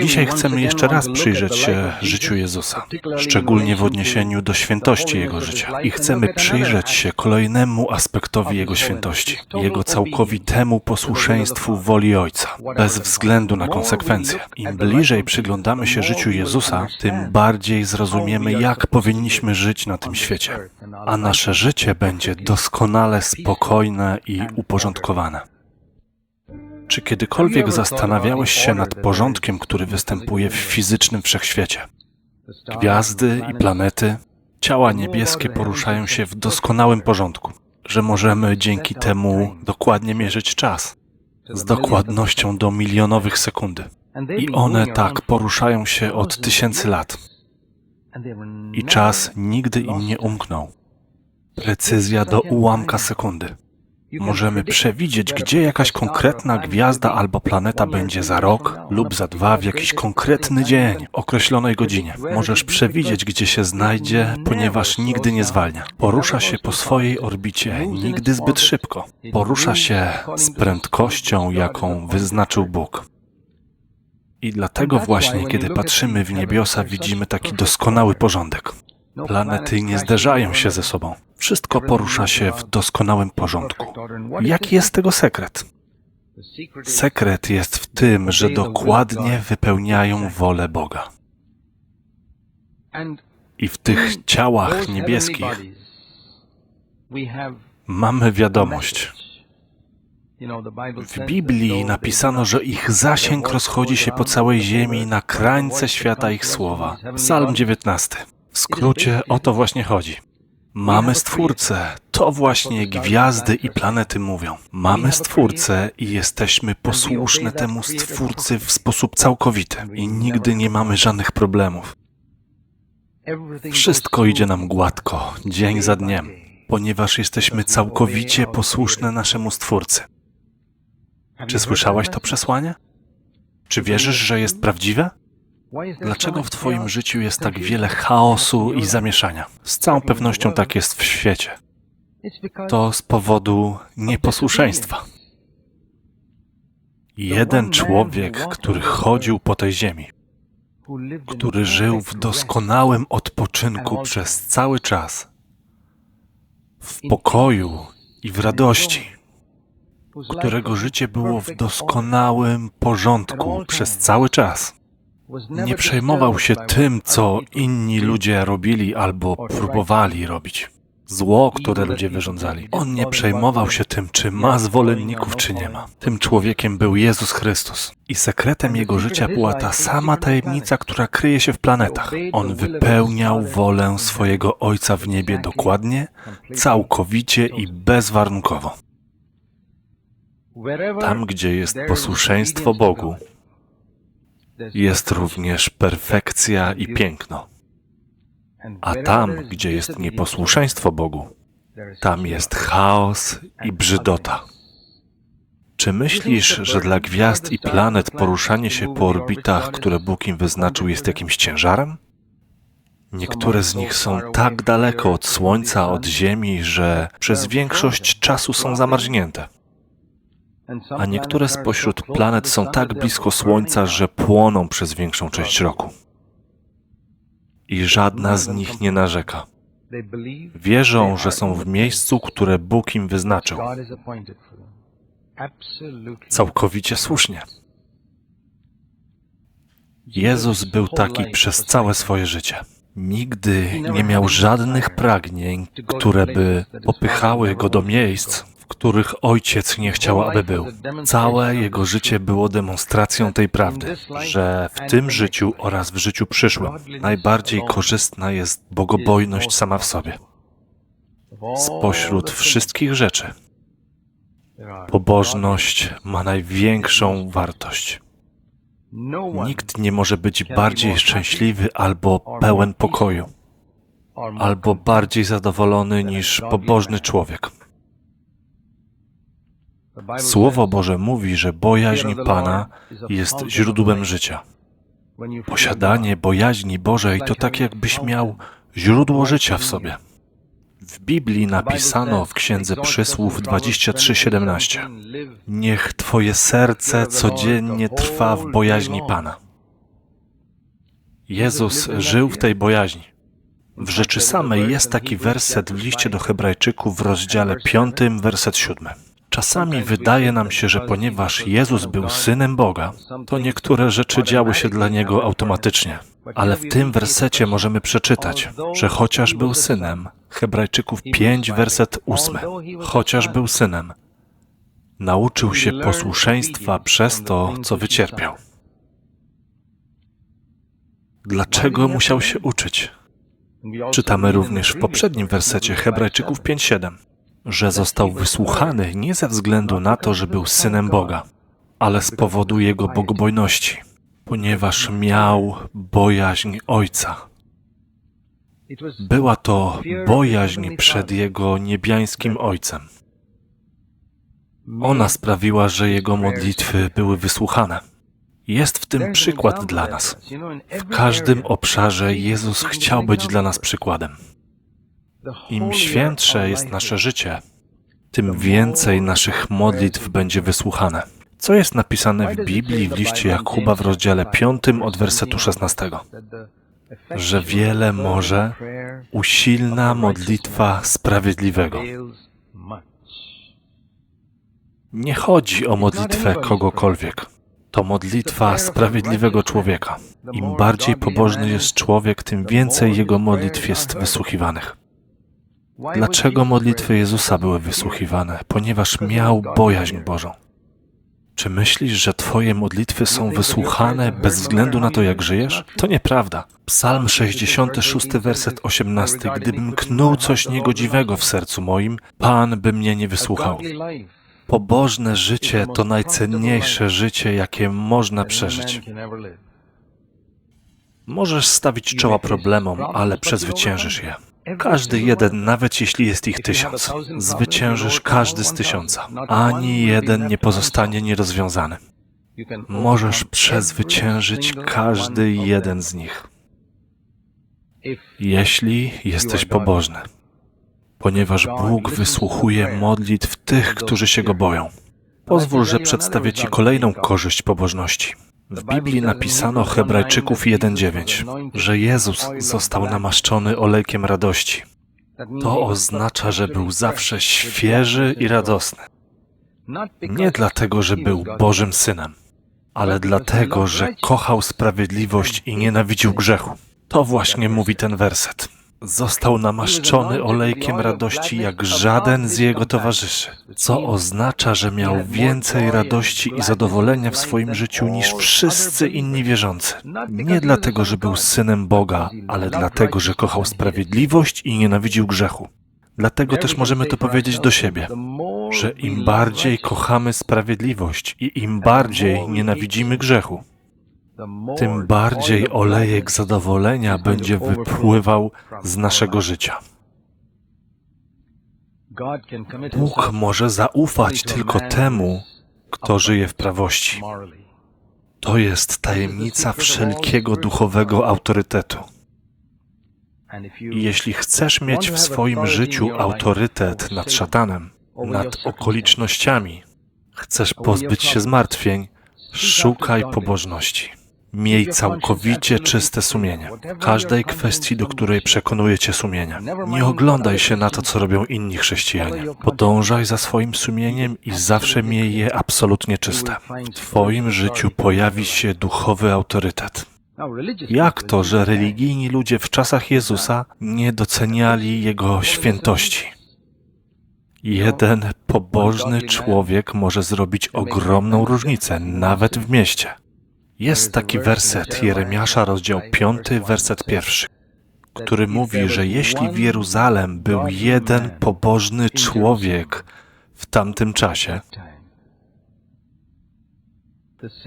Dzisiaj chcemy jeszcze raz przyjrzeć się życiu Jezusa, szczególnie w odniesieniu do świętości Jego życia. I chcemy przyjrzeć się kolejnemu aspektowi Jego świętości, Jego całkowitemu posłuszeństwu woli Ojca, bez względu na konsekwencje. Im bliżej przyglądamy się życiu Jezusa, tym bardziej zrozumiemy, jak powinniśmy żyć na tym świecie. A nasze życie będzie doskonale spokojne i uporządkowane. Czy kiedykolwiek zastanawiałeś się nad porządkiem, który występuje w fizycznym wszechświecie? Gwiazdy i planety, ciała niebieskie poruszają się w doskonałym porządku, że możemy dzięki temu dokładnie mierzyć czas z dokładnością do milionowych sekundy. I one tak poruszają się od tysięcy lat. I czas nigdy im nie umknął. Precyzja do ułamka sekundy. Możemy przewidzieć, gdzie jakaś konkretna gwiazda albo planeta będzie za rok lub za dwa w jakiś konkretny dzień, określonej godzinie. Możesz przewidzieć, gdzie się znajdzie, ponieważ nigdy nie zwalnia. Porusza się po swojej orbicie, nigdy zbyt szybko. Porusza się z prędkością, jaką wyznaczył Bóg. I dlatego właśnie, kiedy patrzymy w niebiosa, widzimy taki doskonały porządek. Planety nie zderzają się ze sobą. Wszystko porusza się w doskonałym porządku. Jaki jest tego sekret? Sekret jest w tym, że dokładnie wypełniają wolę Boga. I w tych ciałach niebieskich mamy wiadomość. W Biblii napisano, że ich zasięg rozchodzi się po całej ziemi na krańce świata ich słowa. Psalm 19. W skrócie o to właśnie chodzi. Mamy Stwórcę. To właśnie gwiazdy i planety mówią. Mamy Stwórcę i jesteśmy posłuszne temu Stwórcy w sposób całkowity. I nigdy nie mamy żadnych problemów. Wszystko idzie nam gładko, dzień za dniem, ponieważ jesteśmy całkowicie posłuszne naszemu Stwórcy. Czy słyszałaś to przesłanie? Czy wierzysz, że jest prawdziwe? Dlaczego w Twoim życiu jest tak wiele chaosu i zamieszania? Z całą pewnością tak jest w świecie. To z powodu nieposłuszeństwa. Jeden człowiek, który chodził po tej ziemi, który żył w doskonałym odpoczynku przez cały czas, w pokoju i w radości, którego życie było w doskonałym porządku przez cały czas. Nie przejmował się tym, co inni ludzie robili albo próbowali robić. Zło, które ludzie wyrządzali. On nie przejmował się tym, czy ma zwolenników, czy nie ma. Tym człowiekiem był Jezus Chrystus. I sekretem jego życia była ta sama tajemnica, która kryje się w planetach. On wypełniał wolę swojego Ojca w niebie dokładnie, całkowicie i bezwarunkowo. Tam, gdzie jest posłuszeństwo Bogu, jest również perfekcja i piękno. A tam, gdzie jest nieposłuszeństwo Bogu, tam jest chaos i brzydota. Czy myślisz, że dla gwiazd i planet poruszanie się po orbitach, które Bóg im wyznaczył, jest jakimś ciężarem? Niektóre z nich są tak daleko od Słońca, od Ziemi, że przez większość czasu są zamarznięte a niektóre spośród planet są tak blisko Słońca, że płoną przez większą część roku. I żadna z nich nie narzeka. Wierzą, że są w miejscu, które Bóg im wyznaczył. Całkowicie słusznie. Jezus był taki przez całe swoje życie. Nigdy nie miał żadnych pragnień, które by popychały go do miejsc, których ojciec nie chciał, aby był. Całe jego życie było demonstracją tej prawdy, że w tym życiu oraz w życiu przyszłym najbardziej korzystna jest bogobojność sama w sobie. Spośród wszystkich rzeczy, pobożność ma największą wartość. Nikt nie może być bardziej szczęśliwy albo pełen pokoju, albo bardziej zadowolony niż pobożny człowiek. Słowo Boże mówi, że bojaźń Pana jest źródłem życia. Posiadanie bojaźni Bożej to tak, jakbyś miał źródło życia w sobie. W Biblii napisano w Księdze Przysłów 23:17: Niech Twoje serce codziennie trwa w bojaźni Pana. Jezus żył w tej bojaźni. W rzeczy samej jest taki werset w liście do Hebrajczyków w rozdziale 5, werset 7. Czasami wydaje nam się, że ponieważ Jezus był synem Boga, to niektóre rzeczy działy się dla niego automatycznie. Ale w tym wersecie możemy przeczytać, że chociaż był synem, Hebrajczyków 5, werset 8, chociaż był synem, nauczył się posłuszeństwa przez to, co wycierpiał. Dlaczego musiał się uczyć? Czytamy również w poprzednim wersecie Hebrajczyków 5:7, że został wysłuchany nie ze względu na to, że był synem Boga, ale z powodu jego bogobojności, ponieważ miał bojaźń Ojca. Była to bojaźń przed jego niebiańskim Ojcem. Ona sprawiła, że jego modlitwy były wysłuchane. Jest w tym przykład dla nas. W każdym obszarze Jezus chciał być dla nas przykładem. Im świętsze jest nasze życie, tym więcej naszych modlitw będzie wysłuchane. Co jest napisane w Biblii w liście Jakuba w rozdziale 5 od wersetu 16? Że wiele może usilna modlitwa sprawiedliwego. Nie chodzi o modlitwę kogokolwiek. To modlitwa sprawiedliwego człowieka. Im bardziej pobożny jest człowiek, tym więcej jego modlitw jest wysłuchiwanych. Dlaczego modlitwy Jezusa były wysłuchiwane? Ponieważ miał bojaźń Bożą. Czy myślisz, że Twoje modlitwy są wysłuchane bez względu na to, jak żyjesz? To nieprawda. Psalm 66, werset 18. Gdybym knuł coś niegodziwego w sercu moim, Pan by mnie nie wysłuchał. Pobożne życie to najcenniejsze życie, jakie można przeżyć. Możesz stawić czoła problemom, ale przezwyciężysz je. Każdy jeden, nawet jeśli jest ich tysiąc, zwyciężysz każdy z tysiąca. Ani jeden nie pozostanie nierozwiązany. Możesz przezwyciężyć każdy jeden z nich, jeśli jesteś pobożny ponieważ Bóg wysłuchuje modlitw tych, którzy się Go boją. Pozwól, że przedstawię Ci kolejną korzyść pobożności. W Biblii napisano Hebrajczyków 1:9, że Jezus został namaszczony olejkiem radości. To oznacza, że był zawsze świeży i radosny. Nie dlatego, że był Bożym Synem, ale dlatego, że kochał sprawiedliwość i nienawidził grzechu. To właśnie mówi ten werset. Został namaszczony olejkiem radości jak żaden z jego towarzyszy, co oznacza, że miał więcej radości i zadowolenia w swoim życiu niż wszyscy inni wierzący. Nie dlatego, że był synem Boga, ale dlatego, że kochał sprawiedliwość i nienawidził grzechu. Dlatego też możemy to powiedzieć do siebie, że im bardziej kochamy sprawiedliwość i im bardziej nienawidzimy grzechu, tym bardziej olejek zadowolenia będzie wypływał z naszego życia. Bóg może zaufać tylko temu, kto żyje w prawości. To jest tajemnica wszelkiego duchowego autorytetu. I jeśli chcesz mieć w swoim życiu autorytet nad szatanem, nad okolicznościami, chcesz pozbyć się zmartwień, szukaj pobożności. Miej całkowicie czyste sumienie. Każdej kwestii, do której przekonuje cię sumienie. Nie oglądaj się na to, co robią inni chrześcijanie. Podążaj za swoim sumieniem i zawsze miej je absolutnie czyste. W twoim życiu pojawi się duchowy autorytet. Jak to, że religijni ludzie w czasach Jezusa nie doceniali Jego świętości? Jeden pobożny człowiek może zrobić ogromną różnicę, nawet w mieście. Jest taki werset Jeremiasza, rozdział 5, werset pierwszy, który mówi, że jeśli w Jeruzalem był jeden pobożny człowiek w tamtym czasie,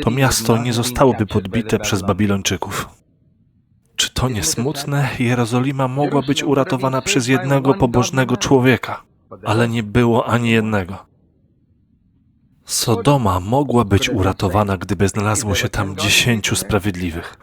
to miasto nie zostałoby podbite przez Babilończyków. Czy to nie smutne? Jerozolima mogła być uratowana przez jednego pobożnego człowieka, ale nie było ani jednego. Sodoma mogła być uratowana, gdyby znalazło się tam dziesięciu sprawiedliwych.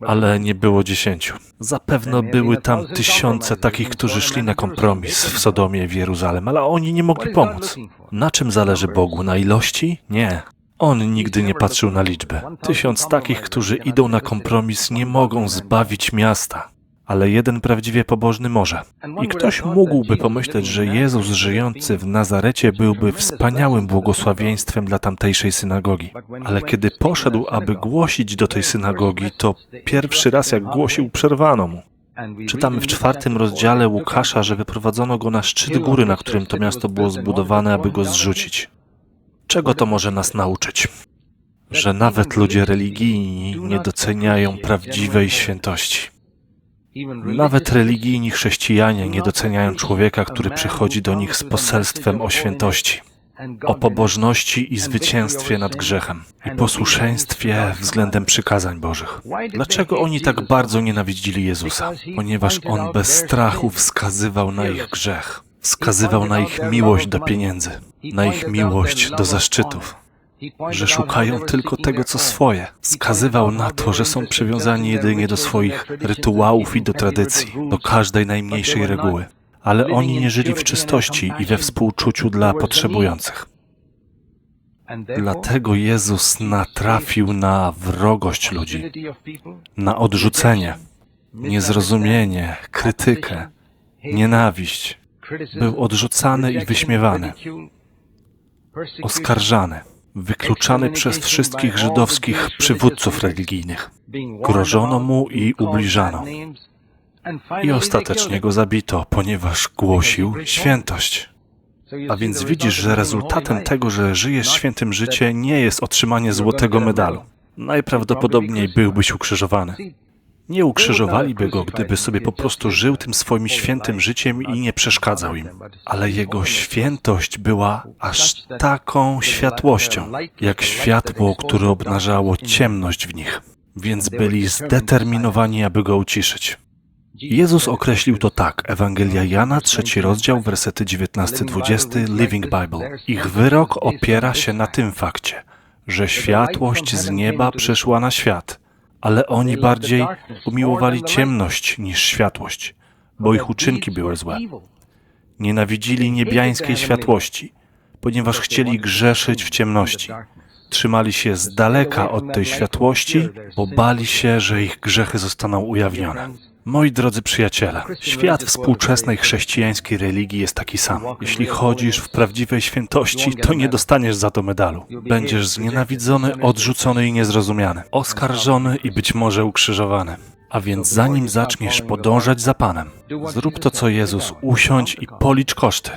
Ale nie było dziesięciu. Zapewne były tam tysiące takich, którzy szli na kompromis w Sodomie w Jeruzalem, ale oni nie mogli pomóc. Na czym zależy Bogu? Na ilości? Nie. On nigdy nie patrzył na liczbę. Tysiąc takich, którzy idą na kompromis, nie mogą zbawić miasta. Ale jeden prawdziwie pobożny może. I ktoś mógłby pomyśleć, że Jezus żyjący w Nazarecie byłby wspaniałym błogosławieństwem dla tamtejszej synagogi. Ale kiedy poszedł, aby głosić do tej synagogi, to pierwszy raz jak głosił, przerwano mu. Czytamy w czwartym rozdziale Łukasza, że wyprowadzono go na szczyt góry, na którym to miasto było zbudowane, aby go zrzucić. Czego to może nas nauczyć? Że nawet ludzie religijni nie doceniają prawdziwej świętości. Nawet religijni chrześcijanie nie doceniają człowieka, który przychodzi do nich z poselstwem o świętości, o pobożności i zwycięstwie nad grzechem i posłuszeństwie względem przykazań Bożych. Dlaczego oni tak bardzo nienawidzili Jezusa? Ponieważ On bez strachu wskazywał na ich grzech, wskazywał na ich miłość do pieniędzy, na ich miłość do zaszczytów, że szukają tylko tego, co swoje. Wskazywał na to, że są przywiązani jedynie do swoich rytuałów i do tradycji, do każdej najmniejszej reguły. Ale oni nie żyli w czystości i we współczuciu dla potrzebujących. Dlatego Jezus natrafił na wrogość ludzi, na odrzucenie, niezrozumienie, krytykę, nienawiść. Był odrzucany i wyśmiewany, oskarżany, wykluczany przez wszystkich żydowskich przywódców religijnych. Grożono mu i ubliżano. I ostatecznie go zabito, ponieważ głosił świętość. A więc widzisz, że rezultatem tego, że żyjesz świętym życiem, nie jest otrzymanie złotego medalu. Najprawdopodobniej byłbyś ukrzyżowany. Nie ukrzyżowaliby go, gdyby sobie po prostu żył tym swoim świętym życiem i nie przeszkadzał im. Ale jego świętość była aż taką światłością, jak światło, które obnażało ciemność w nich. Więc byli zdeterminowani, aby go uciszyć. Jezus określił to tak. Ewangelia Jana, trzeci rozdział, wersety 19-20, Living Bible. Ich wyrok opiera się na tym fakcie, że światłość z nieba przyszła na świat, ale oni bardziej umiłowali ciemność niż światłość, bo ich uczynki były złe. Nienawidzili niebiańskiej światłości, ponieważ chcieli grzeszyć w ciemności. Trzymali się z daleka od tej światłości, bo bali się, że ich grzechy zostaną ujawnione. Moi drodzy przyjaciele, świat współczesnej chrześcijańskiej religii jest taki sam. Jeśli chodzisz w prawdziwej świętości, to nie dostaniesz za to medalu. Będziesz znienawidzony, odrzucony i niezrozumiany, oskarżony i być może ukrzyżowany. A więc zanim zaczniesz podążać za Panem, zrób to co Jezus, usiądź i policz koszty.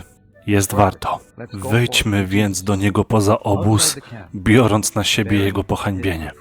Jest warto. Wyjdźmy więc do Niego poza obóz, biorąc na siebie Jego pohańbienie.